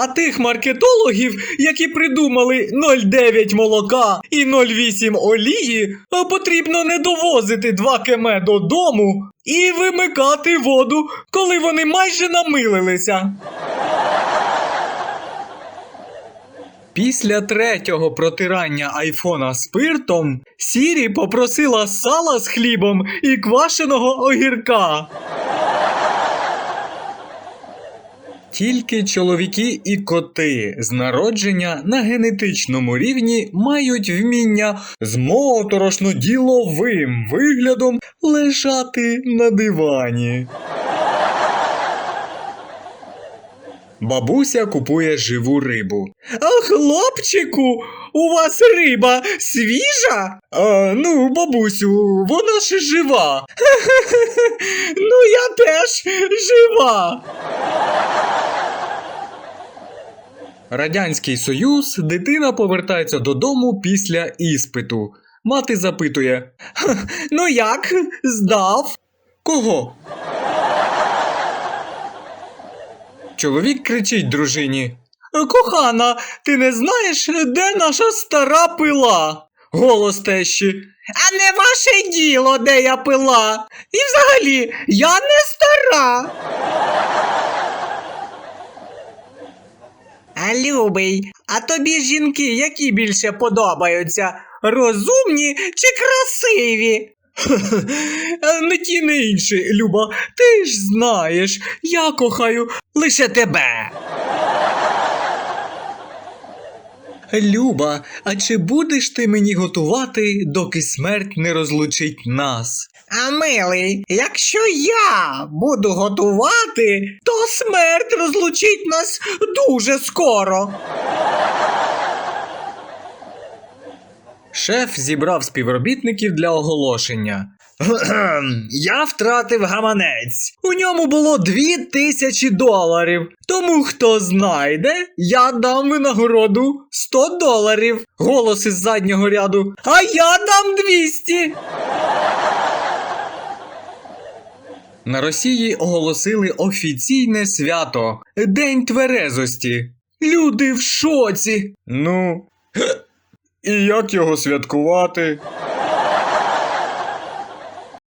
А тих маркетологів, які придумали 0,9 молока і 0,8 олії, потрібно не довозити 2 км додому і вимикати воду, коли вони майже намилилися. Після третього протирання айфона спиртом Сірі попросила сала з хлібом і квашеного огірка. Тільки чоловіки і коти з народження на генетичному рівні мають вміння з моторошно діловим виглядом лежати на дивані. Бабуся купує живу рибу. А хлопчику, у вас риба свіжа? А, ну, бабусю, вона ж жива. ну, я теж жива. Радянський Союз, дитина повертається додому після іспиту. Мати запитує: Ну як? Здав? Кого? Чоловік кричить дружині: Кохана, ти не знаєш, де наша стара пила? Голос тещі. А не ваше діло, де я пила. І взагалі, я не стара. А любий, а тобі жінки які більше подобаються? Розумні чи красиві? Не ті, не інші, Люба, ти ж знаєш, я кохаю лише тебе. Люба, а чи будеш ти мені готувати, доки смерть не розлучить нас? А милий, якщо я буду готувати, то смерть розлучить нас дуже скоро. Шеф зібрав співробітників для оголошення. Я втратив гаманець. У ньому було дві тисячі доларів. Тому хто знайде, я дам винагороду 100 доларів. Голос із заднього ряду. А я дам 200. На Росії оголосили офіційне свято День тверезості. Люди в шоці. Ну. І як його святкувати?